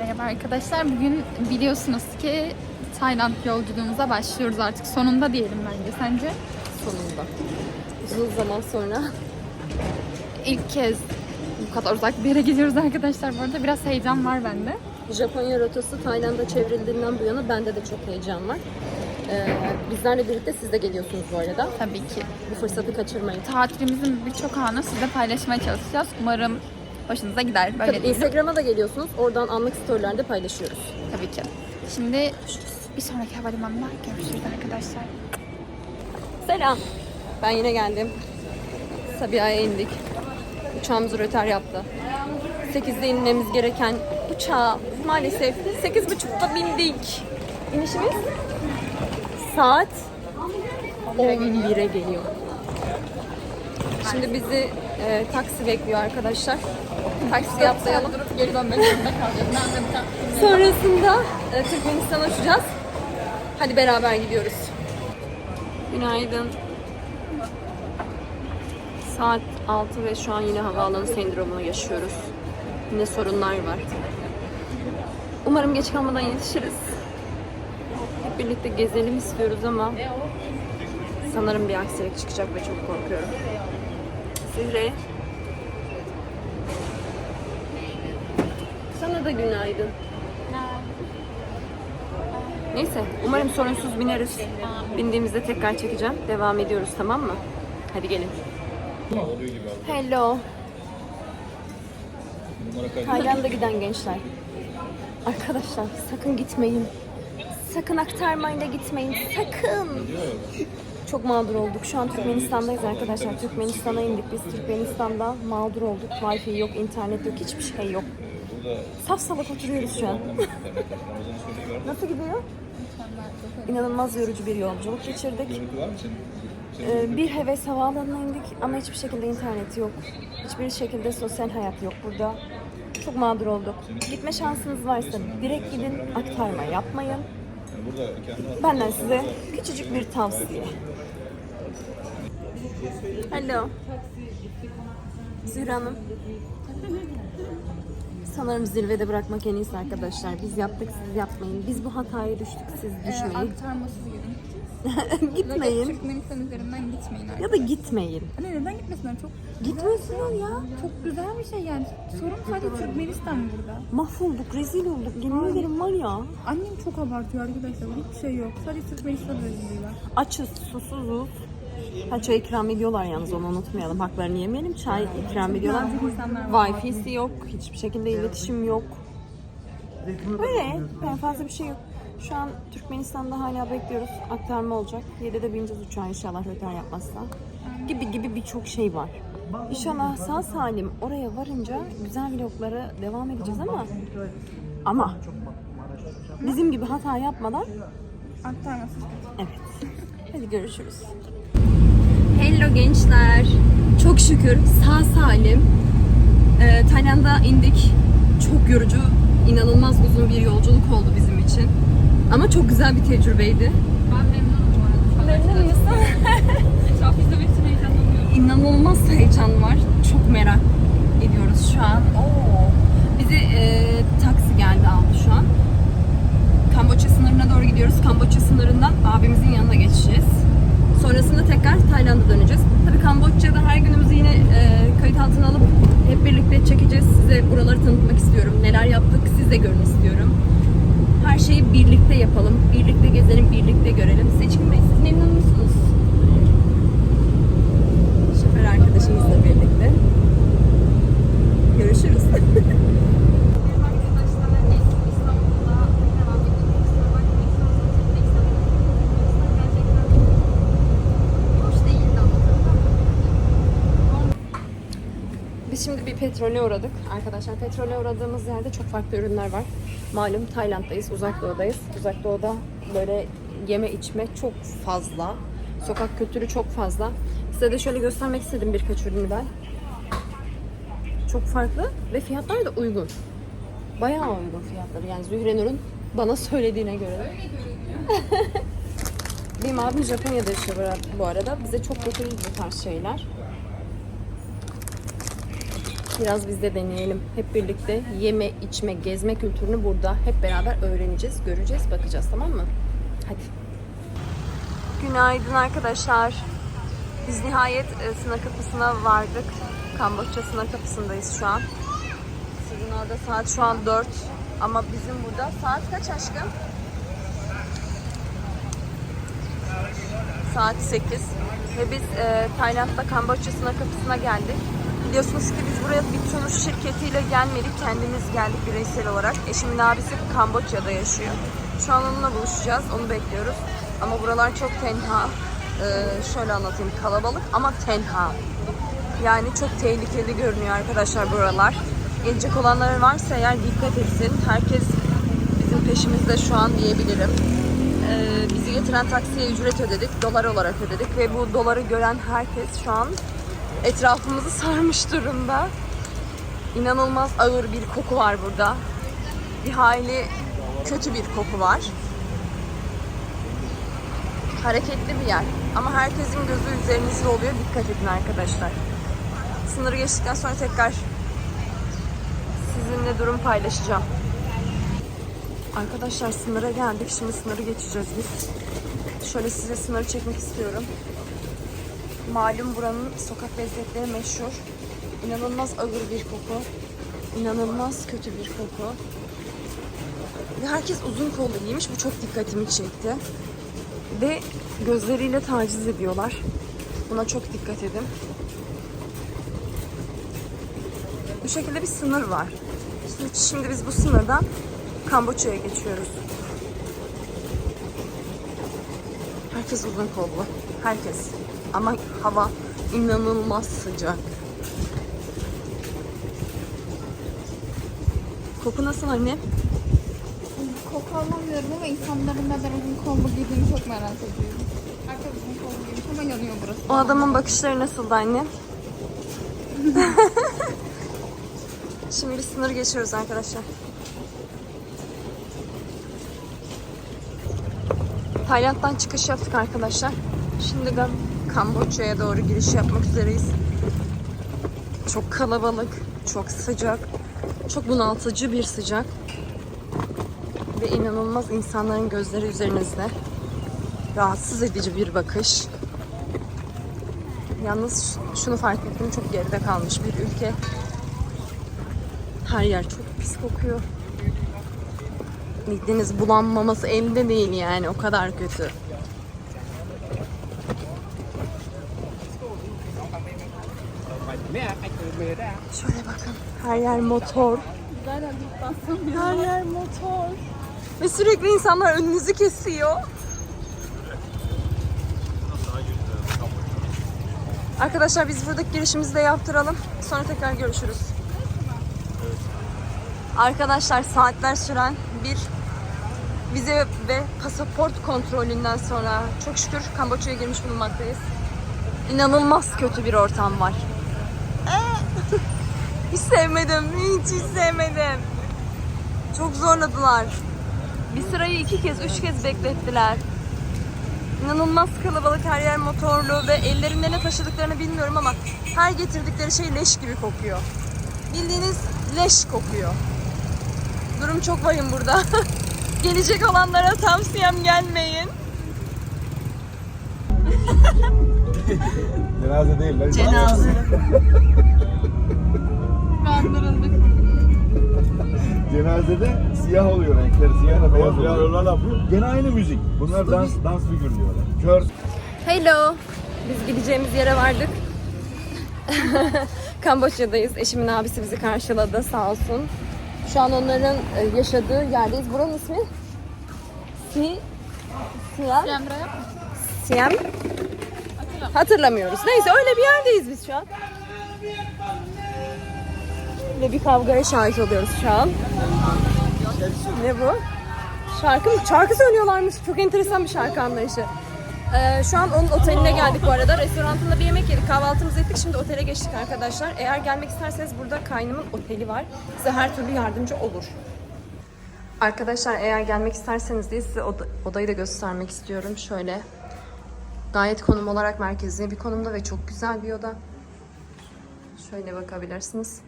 Merhaba arkadaşlar. Bugün biliyorsunuz ki Tayland yolculuğumuza başlıyoruz artık. Sonunda diyelim bence. Sence? sonunda. Uzun zaman sonra İlk kez bu kadar uzak bir yere gidiyoruz arkadaşlar. Bu arada biraz heyecan var bende. Japonya rotası Tayland'a çevrildiğinden bu yana bende de çok heyecan var. Ee, bizlerle birlikte siz de geliyorsunuz bu arada. Tabii ki. Bu fırsatı kaçırmayın. Tatilimizin birçok anı sizle paylaşmaya çalışacağız. Umarım hoşunuza gider. Böyle Tabii diyelim. Instagram'a da geliyorsunuz. Oradan anlık storylerde paylaşıyoruz. Tabii ki. Şimdi bir sonraki havalimanında görüşürüz arkadaşlar. Selam. Ben yine geldim. Sabiha'ya indik. Uçağımız röter yaptı. 8'de inmemiz gereken uçağa maalesef 8.30'da bindik. İnişimiz saat 11'e geliyor. Şimdi bizi e, taksi bekliyor arkadaşlar. Taksi atlayalım. Durup geri dönmek zorunda kalacağız. Sonrasında e, Türkmenistan'a uçacağız. Hadi beraber gidiyoruz. Günaydın. Saat 6 ve şu an yine havaalanı sendromunu yaşıyoruz. Yine sorunlar var. Umarım geç kalmadan yetişiriz. Hep birlikte gezelim istiyoruz ama sanırım bir aksilik çıkacak ve çok korkuyorum. Zühre. Sana da günaydın. Neyse, umarım sorunsuz bineriz. Bindiğimizde tekrar çekeceğim. Devam ediyoruz, tamam mı? Hadi gelin. Hello. Tayland'a giden gençler. Arkadaşlar sakın gitmeyin. Sakın aktarmayla gitmeyin. Sakın. Çok mağdur olduk. Şu an Türkmenistan'dayız arkadaşlar. Türkmenistan'a indik. Biz Türkmenistan'da mağdur olduk. Wi-Fi yok, internet yok, hiçbir şey yok. Saf salak oturuyoruz şu an. Nasıl gidiyor? İnanılmaz yorucu bir yolculuk geçirdik. Ee, bir heves havaalanına indik ama hiçbir şekilde internet yok. Hiçbir şekilde sosyal hayat yok burada. Çok mağdur olduk. Gitme şansınız varsa direkt gidin, aktarma yapmayın. Benden size küçücük bir tavsiye. Hello. Zühre Hanım. Sanırım zirvede bırakmak en iyisi arkadaşlar. Biz yaptık, siz yapmayın. Biz bu hataya düştük, siz düşmeyin. Aktarmasız gidin. gitmeyin. Türkmenistan üzerinden gitmeyin arkadaşlar. Ya da gitmeyin. Anne neden gitmesinler? Çok Gitmesinler ya. çok güzel bir şey yani. Sorun sadece Türkmenistan burada. Mahvolduk, rezil olduk. Yemin ederim var ya. Annem çok abartıyor arkadaşlar. Hiçbir şey yok. Sadece Türkmenistan rezilliği var. Açız, susuzuz. Ha çay ikram ediyorlar yalnız onu unutmayalım. Haklarını yemeyelim. Çay ikram ediyorlar. Wi-Fi'si yok. Hiçbir şekilde iletişim yok. Böyle. Ben fazla bir şey yok. Şu an Türkmenistan'da hala bekliyoruz. Aktarma olacak. 7'de bineceğiz uçağa inşallah rötar yapmazsa. Gibi gibi birçok şey var. İnşallah sağ salim oraya varınca güzel vloglara devam edeceğiz ama ama bizim gibi hata yapmadan Aktarmasız. Evet. Hadi görüşürüz. Hello gençler. Çok şükür sağ salim e, Tayland'a indik. Çok yorucu, inanılmaz uzun bir yolculuk oldu bizim için. Ama çok güzel bir tecrübeydi. Ben memnunum bu arada. Memnun musun? Etrafı izlemek için heyecanlanıyorum. İnanılmaz heyecan var. Çok merak ediyoruz şu an. Oo. Bizi e, taksi geldi aldı şu an. Kamboçya sınırına doğru gidiyoruz. Kamboçya sınırından abimizin yanına geçeceğiz. Sonrasında Tayland'a döneceğiz. Tabii Kamboçya'da her günümüzü yine e, kayıt altına alıp hep birlikte çekeceğiz. Size buraları tanıtmak istiyorum. Neler yaptık siz de görün istiyorum. Her şeyi birlikte yapalım. Birlikte gezelim, birlikte görelim. Seçkin Bey siz memnun musunuz? Şoför arkadaşımızla birlikte. Görüşürüz. Biz şimdi bir petrole uğradık. Arkadaşlar petrole uğradığımız yerde çok farklı ürünler var. Malum Tayland'dayız, uzak doğudayız. Uzak doğuda böyle yeme içme çok fazla. Sokak kültürü çok fazla. Size de şöyle göstermek istedim birkaç ürünü ben. Çok farklı ve fiyatlar da uygun. Bayağı uygun fiyatları. Yani Zühre Nur'un bana söylediğine göre. Benim abim Japonya'da yaşıyor bu arada. Bize çok getirir bu tarz şeyler. Biraz biz de deneyelim. Hep birlikte yeme, içme, gezme kültürünü burada hep beraber öğreneceğiz, göreceğiz, bakacağız tamam mı? Hadi. Günaydın arkadaşlar. Biz nihayet e, sınır kapısına vardık. Kamboçya sınır kapısındayız şu an. Sizin orada saat şu an 4 ama bizim burada saat kaç aşkım? Saat 8 ve biz e, Tayland'da Kamboçya sınır kapısına geldik. Biliyorsunuz ki biz buraya bir turist şirketiyle gelmedik, kendimiz geldik bireysel olarak. Eşimin abisi Kamboçya'da yaşıyor. Şu an onunla buluşacağız, onu bekliyoruz. Ama buralar çok tenha. Ee, şöyle anlatayım, kalabalık ama tenha. Yani çok tehlikeli görünüyor arkadaşlar buralar. Gelecek olanlar varsa eğer dikkat etsin. Herkes bizim peşimizde şu an diyebilirim. Ee, bizi getiren taksiye ücret ödedik. Dolar olarak ödedik ve bu doları gören herkes şu an etrafımızı sarmış durumda. İnanılmaz ağır bir koku var burada. Bir hayli kötü bir koku var. Hareketli bir yer. Ama herkesin gözü üzerinizde oluyor. Dikkat edin arkadaşlar. Sınırı geçtikten sonra tekrar sizinle durum paylaşacağım. Arkadaşlar sınıra geldik. Şimdi sınırı geçeceğiz biz. Şöyle size sınırı çekmek istiyorum. Malum buranın sokak lezzetleri meşhur. İnanılmaz ağır bir koku. İnanılmaz kötü bir koku. Ve herkes uzun kollu giymiş. Bu çok dikkatimi çekti. Ve gözleriyle taciz ediyorlar. Buna çok dikkat edin. Bu şekilde bir sınır var. Şimdi, şimdi biz bu sınırdan Kamboçya'ya geçiyoruz. Herkes uzun kollu. Herkes. Ama hava inanılmaz sıcak. Koku nasıl anne? Koku alamıyorum ama insanların neden uzun kollu giydiğini çok merak ediyorum. Herkes uzun kollu giymiş ama yanıyor burası. O adamın bakışları nasıldı anne? Şimdi bir sınır geçiyoruz arkadaşlar. Tayland'dan çıkış yaptık arkadaşlar. Şimdi Kamboçya'ya doğru giriş yapmak üzereyiz. Çok kalabalık, çok sıcak, çok bunaltıcı bir sıcak. Ve inanılmaz insanların gözleri üzerinizde. Rahatsız edici bir bakış. Yalnız şunu fark ettim çok geride kalmış bir ülke. Her yer çok pis kokuyor. Mideniz bulanmaması elde değil yani o kadar kötü. Şöyle bakın her yer motor. Her yer motor. Ve sürekli insanlar önünüzü kesiyor. Arkadaşlar biz buradaki girişimizi de yaptıralım. Sonra tekrar görüşürüz. Arkadaşlar saatler süren bir vize ve pasaport kontrolünden sonra çok şükür Kamboçya'ya girmiş bulunmaktayız. İnanılmaz kötü bir ortam var. Hiç sevmedim, hiç hiç sevmedim. Çok zorladılar. Bir sırayı iki kez, üç kez beklettiler. İnanılmaz kalabalık, her yer motorlu ve ellerinde ne taşıdıklarını bilmiyorum ama her getirdikleri şey leş gibi kokuyor. Bildiğiniz leş kokuyor. Durum çok vahim burada. Gelecek olanlara tavsiyem gelmeyin. Cenaze değil lan. Cenaze. Kandırıldık. Cenazede siyah oluyor renkleri. Siyah da beyaz oluyor. Gene aynı müzik. Bunlar dans dans figür diyorlar. Kör Hello. Biz gideceğimiz yere vardık. Kamboçya'dayız. Eşimin abisi bizi karşıladı sağ olsun. Şu an onların e, yaşadığı yerdeyiz. Buranın ismi? Si... Siyam? Siyam? Hatırlamıyoruz. Neyse öyle bir yerdeyiz biz şu an. Ve bir kavgaya şahit oluyoruz şu an. Ne bu? Şarkı mı? Şarkı söylüyorlarmış. Çok enteresan bir şarkı anlayışı. Ee, şu an onun oteline geldik bu arada. Restorantında bir yemek yedik. Kahvaltımızı ettik. Şimdi otele geçtik arkadaşlar. Eğer gelmek isterseniz burada kaynımın oteli var. Size her türlü yardımcı olur. Arkadaşlar eğer gelmek isterseniz diye size oda- odayı da göstermek istiyorum. Şöyle gayet konum olarak merkezi bir konumda ve çok güzel bir oda. Şöyle bakabilirsiniz.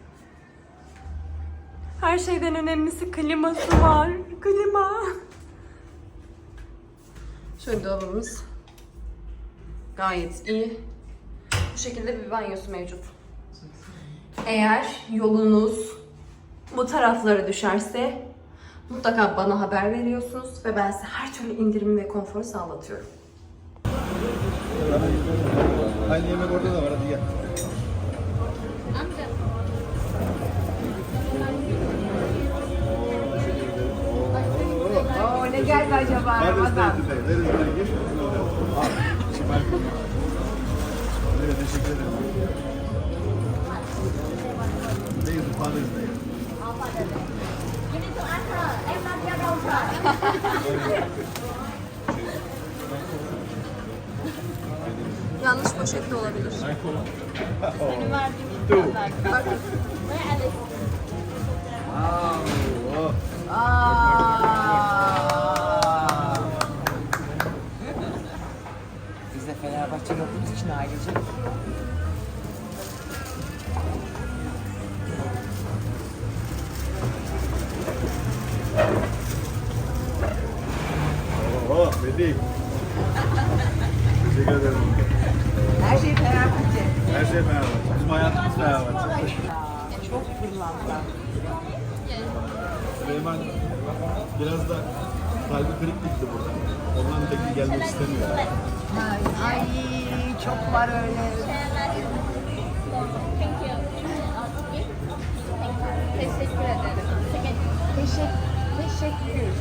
Her şeyden önemlisi kliması var. Klima. Şöyle dolabımız. Gayet iyi. Bu şekilde bir banyosu mevcut. Eğer yolunuz bu taraflara düşerse mutlaka bana haber veriyorsunuz ve ben size her türlü indirim ve konforu sağlatıyorum. Aynı yemek orada da var hadi gel. Acaba Ramazan? stay today. Where is my gift? Ah, Şimal. Evet, teşekkür ederim. Today is Father's Day. Yanlış poşette olabilir. Oh, Biz de Fenerbahçe olduğumuz için ailece oh, Medik. Teşekkür ederim. her şey Fenerbahçe. Her şey Fenerbahçe. Bizim hayatımız Fenerbahçe. Çok fırlandılar. Süleyman biraz da kalbi kırık gitti burada. Ondan tekrar gelmek istemiyor. Ay, ay çok var öyle. Teşekkür ederim. Teşekkür. Teşekkür.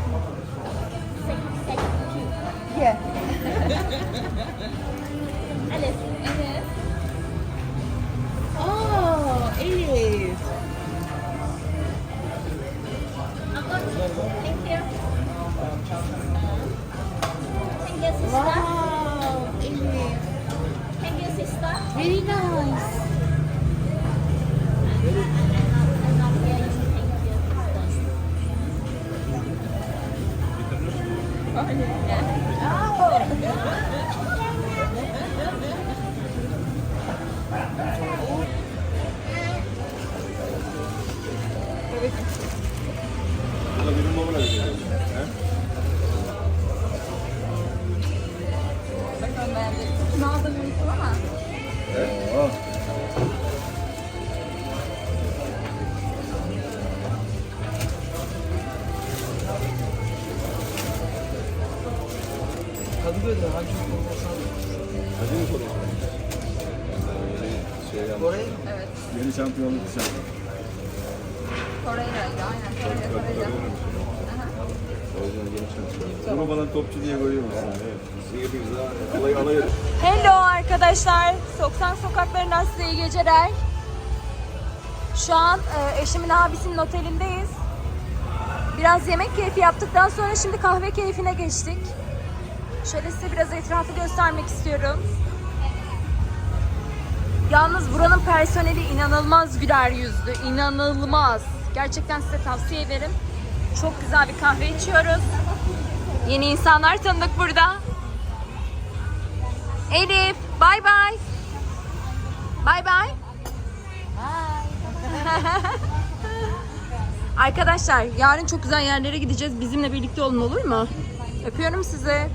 Ye. Elif. Very nice. Torreira'ydı aynen. Torreira, Torreira. Aha. O yüzden yeni şampiyon. Bunu bana topçu diye koyuyor musun? Evet. Hello arkadaşlar. Soksan sokaklarından size iyi geceler. Şu an e, eşimin abisinin otelindeyiz. Biraz yemek keyfi yaptıktan sonra şimdi kahve keyfine geçtik. Şöyle size biraz etrafı göstermek istiyorum. Yalnız buranın personeli inanılmaz güler yüzlü, inanılmaz. Gerçekten size tavsiye ederim. Çok güzel bir kahve içiyoruz. Yeni insanlar tanıdık burada. Elif, bay bay. Bay bay. Arkadaşlar yarın çok güzel yerlere gideceğiz. Bizimle birlikte olun olur mu? Öpüyorum sizi.